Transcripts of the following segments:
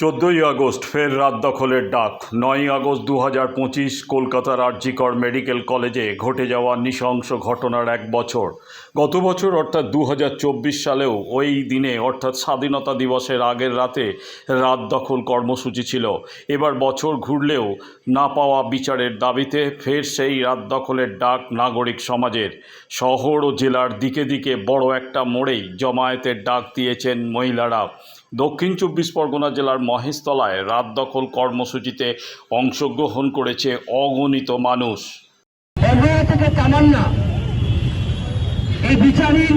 চোদ্দোই আগস্ট, ফের রাত দখলের ডাক। নয়ই আগস্ট দু হাজার পঁচিশ কলকাতার আরজিকর মেডিকেল কলেজে ঘটে যাওয়া নৃশংস ঘটনার এক বছর। গত বছর অর্থাৎ দু হাজার চব্বিশ সালেও ওই দিনে, অর্থাৎ স্বাধীনতা দিবসের আগের রাতে, রাত দখল কর্মসূচি ছিল। এবার বছর ঘুরলেও না পাওয়া বিচারের দাবিতে ফের সেই রাত দখলের ডাক নাগরিক সমাজের। শহর ও জেলার দিকে দিকে বড় একটা মোড়েই জমায়েতের ডাক দিয়েছেন মহিলারা। দক্ষিণ চব্বিশ পরগনা জেলার মহেশতলায় রাত দখল কর্মসূচিতে অংশগ্রহণ করেছে অগণিত মানুষ। এই বিচারহীন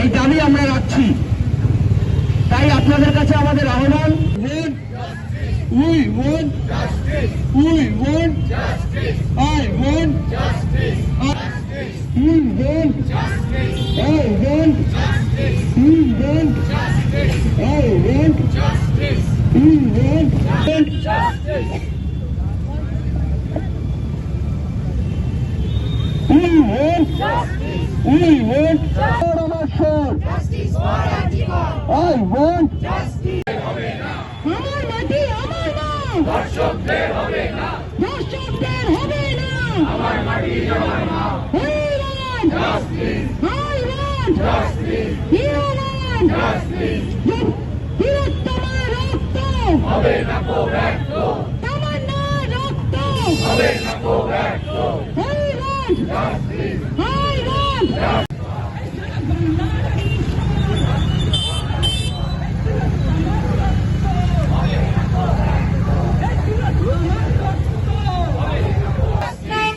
এই দাবি আমরা রাখছি। তাই আপনাদের কাছে আমাদের আহ্বান We want We want I want We want I want We want I want We want want for our soul. Justice for Antigone! I want Justice! আমার মাটি আমার না দর্শকদের হবে না দর্শকদের হবে না আমার মাটি আমার না I want justice I want justice You want justice হবে না কো ব্যক্ত তামান্না রক্ত হবে না কো ব্যক্ত I want justice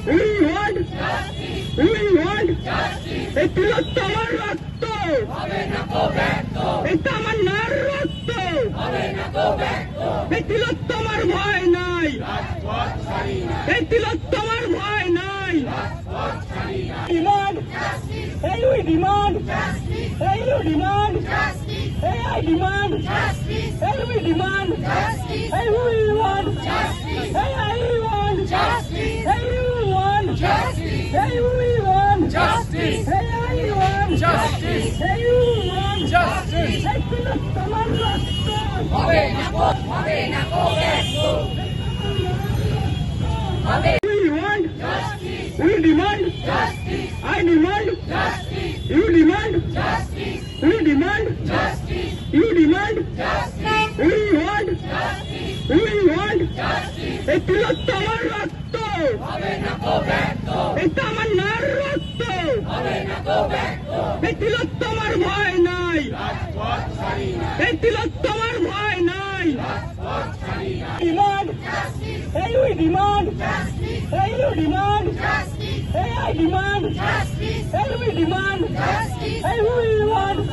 We want We want এই তিলোত্তমার রক্ত এই তামান্নার রক্ত এই তিলোত্তমার ভয় নাই এই তিলোত্তমার ভয় নাই ডিমান্ড এই উই ডিমান্ড এই ইউ ডিমান্ড এই আই ডিমান্ড এই উই ডিমান্ড এই উই ওয়ান্ট এই আই ওয়ান্ট এই ইউ ওয়ান্ট এই উই ওয়ান্ট এই আই ওয়ান্ট এই ইউ ওয়ান্ট এই তিলোত্তমার রক্ত We want We demand I demand You demand We demand You demand We want We want এই তিলোত্তমার রক্ত এই তামান্নার রক্ত এই তিলোত্তমার ভয় নাই এই তিলোত্তমার ভয় নাই ডিমান্ড এই উই ডিমান্ড এই ইউ ডিমান্ড এই আই ডিমান্ড এই উই ডিমান্ড এই উই ওয়ান্ট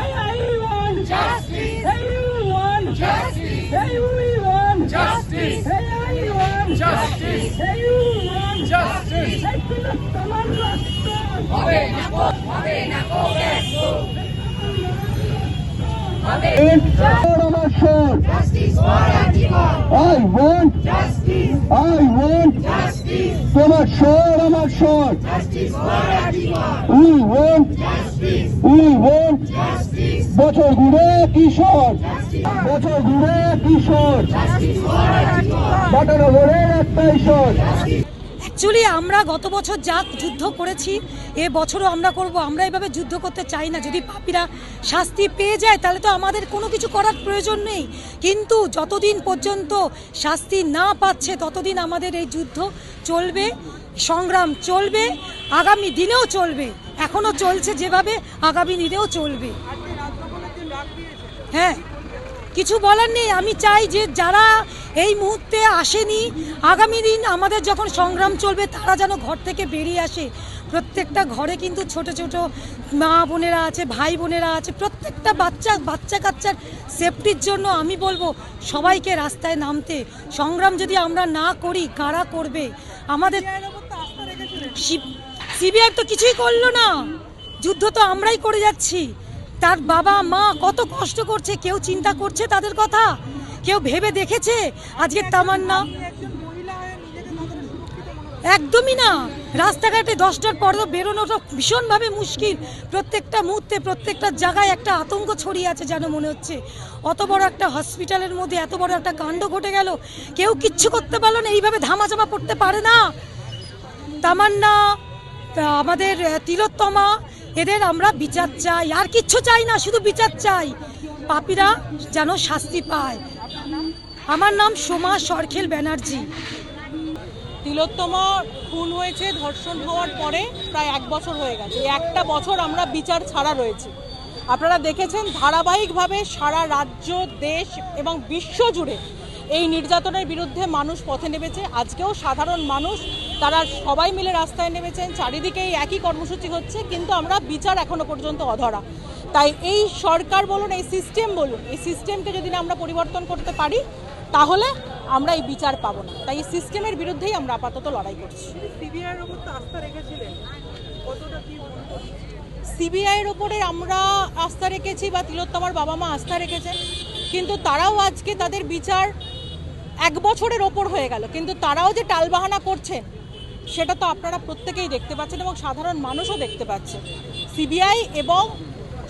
এই আই ওয়ান্ট এই ইউ ওয়ান্ট এই উই ওয়ান্ট এই আই ওয়ান্ট এই ইউ ওয়ান্ট এই তিলোত্তমার রক্ত For our soul, Justice for Antigone! I want, Justice! I want, Justice! তোমার স্বর আমার স্বর We want, Justice! we want, Justice! বছর ঘুরে কিশোর বছর ঘুরে কিশোর Antigone! বাটানগরের একটা ঈশ্বর অ্যাকচুয়ালি আমরা গত বছর যা যুদ্ধ করেছি, এ বছরও আমরা করব, আমরা এভাবে যুদ্ধ করতে চাই না। যদি পাপিরা শাস্তি পেয়ে যায়, তাহলে তো আমাদের কোনো কিছু করার প্রয়োজন নেই। কিন্তু যতদিন পর্যন্ত শাস্তি না পাচ্ছে, ততদিন আমাদের এই যুদ্ধ চলবে, সংগ্রাম চলবে, আগামী দিনেও চলবে। এখনও চলছে যেভাবে, আগামী দিনেও চলবে। হ্যাঁ। কিছু বলার নেই। আমি চাই যে যারা এই মুহূর্তে আসেনি আগামী দিন আমাদের যখন সংগ্রাম চলবে তারা যেন ঘর থেকে বেরিয়ে আসে। প্রত্যেকটা ঘরে কিন্তু ছোট ছোট মা বোনেরা আছে ভাই বোনেরা আছে প্রত্যেকটা বাচ্চা বাচ্চা কাচ্চার সেফটির জন্য আমি বলব সবাইকে রাস্তায় নামতে। সংগ্রাম যদি আমরা না করি কারা করবে? আমাদের সিবিআই তো কিছুই করল না। যুদ্ধ তো আমরাই করে যাচ্ছি। তার বাবা মা কত কষ্ট করছে কেউ চিন্তা করছে তাদের কথা? কেউ ভেবে দেখেছে? আজকে তামান্না একদমই না। রাস্তাঘাটে দশটার পর তো বেরোনোটা ভীষণভাবে মুশকিল। প্রত্যেকটা মুহূর্তে প্রত্যেকটা জায়গায় একটা আতঙ্ক ছড়িয়ে আছে যেন মনে হচ্ছে। অত বড় একটা হসপিটালের মধ্যে এত বড় একটা কাণ্ড ঘটে গেল। কেউ কিচ্ছু করতে পারল না। এইভাবে ধামাচাপা পড়তে পারে না। তামান্না আমাদের তিলোত্তমা এদের আমরা বিচার চাই, আর কিচ্ছু চাই না, শুধু বিচার চাই। পাপিরা যেন শাস্তি পায়। আমার নাম সোমা সরখেল ব্যানার্জি। তিলোত্তমা খুন হয়েছে ধর্ষণ হওয়ার পরে প্রায় এক বছর হয়ে গেছে। একটা বছর আমরা বিচার ছাড়া রয়েছে। আপনারা দেখেছেন ধারাবাহিকভাবে সারা রাজ্য, দেশ এবং বিশ্ব জুড়ে এই নির্যাতনের বিরুদ্ধে মানুষ পথে নেমেছে। আজকেও সাধারণ মানুষ তারা সবাই মিলে রাস্তায় নেমেছেন। চারিদিকে এই একই কর্মসূচি হচ্ছে কিন্তু আমরা বিচার এখনও পর্যন্ত অধরা। তাই এই সরকার বলুন এই সিস্টেম বলুন এই সিস্টেমকে যদি না আমরা পরিবর্তন করতে পারি তাহলে আমরা এই বিচার পাবো না। তাই এই সিস্টেমের বিরুদ্ধেই আমরা আপাতত লড়াই করছি। সিবিআইয়ের উপর তো আস্থা রেখেছিলেন। কতটা কি সিবিআইয়ের ওপরে আমরা আস্থা রেখেছি বা তিলোত্তমার বাবা মা আস্থা রেখেছেন কিন্তু তারাও আজকে তাদের বিচার এক বছরের ওপর হয়ে গেল কিন্তু তারাও যে টালবাহানা করছেন সেটা তো আপনারা প্রত্যেকেই দেখতে পাচ্ছেন এবং সাধারণ মানুষও দেখতে পাচ্ছে সিবিআই এবং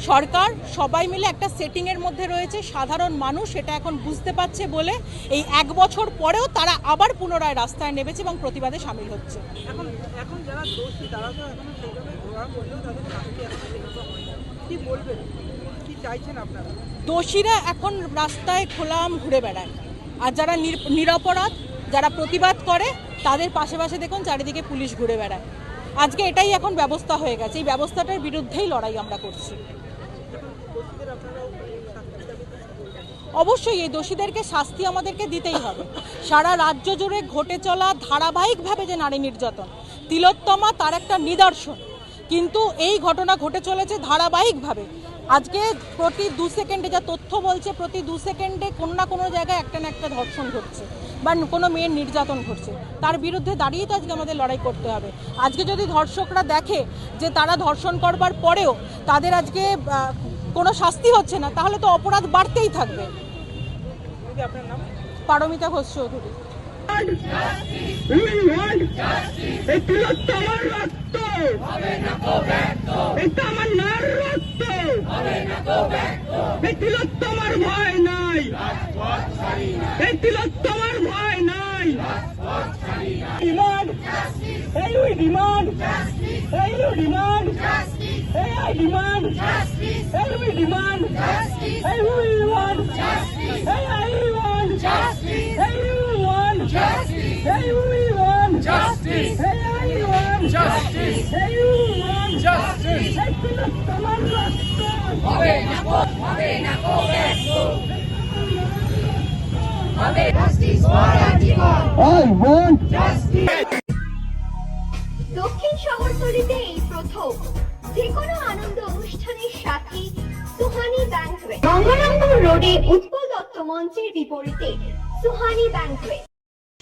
সরকার সবাই মিলে একটা সেটিংয়ের মধ্যে রয়েছে সাধারণ মানুষ সেটা এখন বুঝতে পারছে বলে এই এক বছর পরেও তারা আবার পুনরায় রাস্তায় নেমেছে এবং প্রতিবাদে সামিল হচ্ছে। দোষীরা এখন রাস্তায় খোলাম ঘুরে বেড়ায়। আর যারা নির- নিরপরাধ, যারা প্রতিবাদ করে, তাদের পাশে পাশে দেখুন চারিদিকে পুলিশ ঘুরে বেড়ায়। আজকে এটাই এখন ব্যবস্থা হয়ে গেছে। এই ব্যবস্থাটার বিরুদ্ধেই লড়াই আমরা করছি? অবশ্যই এই দোষীদেরকে শাস্তি আমাদেরকে দিতেই হবে। সারা রাজ্য জুড়ে ঘটে চলা ধারাবাহিকভাবে যে নারী নির্যাতন, তিলোত্তমা তার একটা নিদর্শন। কিন্তু এই ঘটনা ঘটে চলেছে ধারাবাহিকভাবে। আজকে প্রতি দু সেকেন্ডে যা তথ্য বলছে প্রতি দু সেকেন্ডে কোনো না কোনো জায়গায় একটা না একটা ধর্ষণ ঘটছে বা কোনো মেয়ের নির্যাতন ঘটছে। তার বিরুদ্ধে দাঁড়িয়ে তো আজকে আমাদের লড়াই করতে হবে। আজকে যদি ধর্ষকরা দেখে যে তারা ধর্ষণ করবার পরেও তাদের আজকে কোনো শাস্তি হচ্ছে না তাহলে তো অপরাধ বাড়তেই থাকবে। পারমিতা ঘোষ চৌধুরী। We want এই তিলোত্তমার রক্ত এই তামান্নার রক্ত এই তিলোত্তমার ভয় নাই এই তিলোত্তমার ভয় নাই ডিমান্ড এই উই ডিমান্ড এই ইউ ডিমান্ড এই আই ডিমান্ড এই উই ডিমান্ড এই উই ওয়ান্ট এই আই ওয়ান্ট এই you want Hey, we want justice. Hey, I want justice. Hey, you want justice. Hey, তিলোত্তমার রক্ত হবে না হবে না I want দক্ষিণ শহরতলিতে এই প্রথম যে কোনো আনন্দ অনুষ্ঠানের সাথে সুহানি ব্যাংকুয়েট গঙ্গারামপুর রোডে উৎপল দত্ত মঞ্চের বিপরীতে Suhani banquet